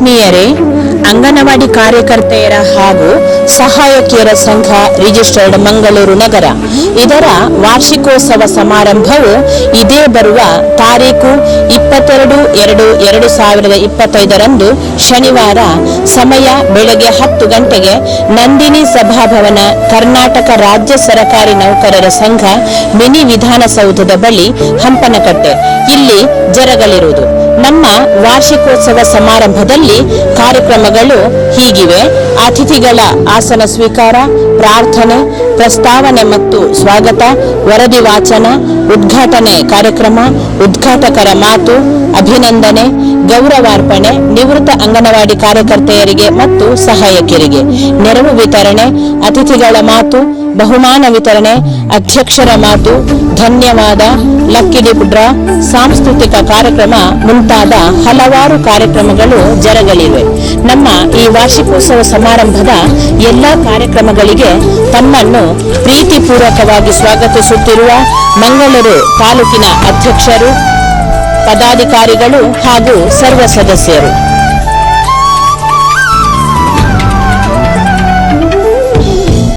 ಆತ್ಮೀಯರೇ, ಅಂಗನವಾಡಿ ಕಾರ್ಯಕರ್ತೆಯರ ಹಾಗೂ ಸಹಾಯಕಿಯರ ಸಂಘ ರಿಜಿಸ್ಟರ್ಡ್ ಮಂಗಳೂರು ನಗರ. ಇದರ ವಾರ್ಷಿಕೋತ್ಸವ ಸಮಾರಂಭವು ಇದೇ ಬರುವ ತಾರೀಕು ಇಪ್ಪತ್ತೆರಡು ಎರಡು ಎರಡು ಸಾವಿರದ ಇಪ್ಪತ್ತೈದರಂದು ಶನಿವಾರ ಸಮಯ ಬೆಳಗ್ಗೆ ಹತ್ತು ಗಂಟೆಗೆ ನಂದಿನಿ ಸಭಾಭವನ ಕರ್ನಾಟಕ ರಾಜ್ಯ ಸರಕಾರಿ ನೌಕರರ ಸಂಘ ಮಿನಿ ವಿಧಾನಸೌಧದ ಬಳಿ ಹಂಪನಕಟ್ಟೆ. ಇಲ್ಲಿ ಜರಗಲಿರುವುದು. ನಮ್ಮ ವಾರ್ಷಿಕೋತ್ಸವ ಸಮಾರಂಭದಲ್ಲಿ ಕಾರ್ಯಕ್ರಮಗಳು ಹೀಗಿವೆ. ಅತಿಥಿಗಳ ಆಸನ ಸ್ವೀಕಾರ, ಪ್ರಾರ್ಥನೆ, ಪ್ರಸ್ತಾವನೆ ಮತ್ತು ಸ್ವಾಗತ, ವರದಿ ವಾಚನ, ಉದ್ಘಾಟನೆ ಕಾರ್ಯಕ್ರಮ, ಉದ್ಘಾಟಕರ ಮಾತು, ಅಭಿನಂದನೆ, ಗೌರವಾರ್ಪಣೆ, ನಿವೃತ್ತ ಅಂಗನವಾಡಿ ಕಾರ್ಯಕರ್ತೆಯರಿಗೆ ಮತ್ತು ಸಹಾಯಕಿಯರಿಗೆ. ನೆರವು ವಿತರಣೆ, ಅತಿಥಿಗಳ ಮಾತು ಬಹುಮಾನ ವಿತರಣೆ, ಅಧ್ಯಕ್ಷರ ಮಾತು, ಧನ್ಯವಾದ ಲಕ್ಕಿ ಪುಡ್ರ ಡ್ರಾ ಸಾಂಸ್ಕೃತಿಕ ಕಾರ್ಯಕ್ರಮ ಮುಂತಾದ ಹಲವಾರು ಕಾರ್ಯಕ್ರಮಗಳು ಜರಗಲಿವೆ. ನಮ್ಮ ಈ ವಾರ್ಷಿಕೋತ್ಸವ ಸಮಾರಂಭದ ಎಲ್ಲ ಕಾರ್ಯಕ್ರಮಗಳಿಗೆ ತಮ್ಮನ್ನು ಪ್ರೀತಿಪೂರ್ವಕವಾಗಿ ಸ್ವಾಗತಿಸುತ್ತಿರುವ ಮಂಗಳೂರು ತಾಲೂಕಿನ ಅಧ್ಯಕ್ಷರು, ಪದಾಧಿಕಾರಿಗಳು ಹಾಗೂ ಸರ್ವ ಸದಸ್ಯರು.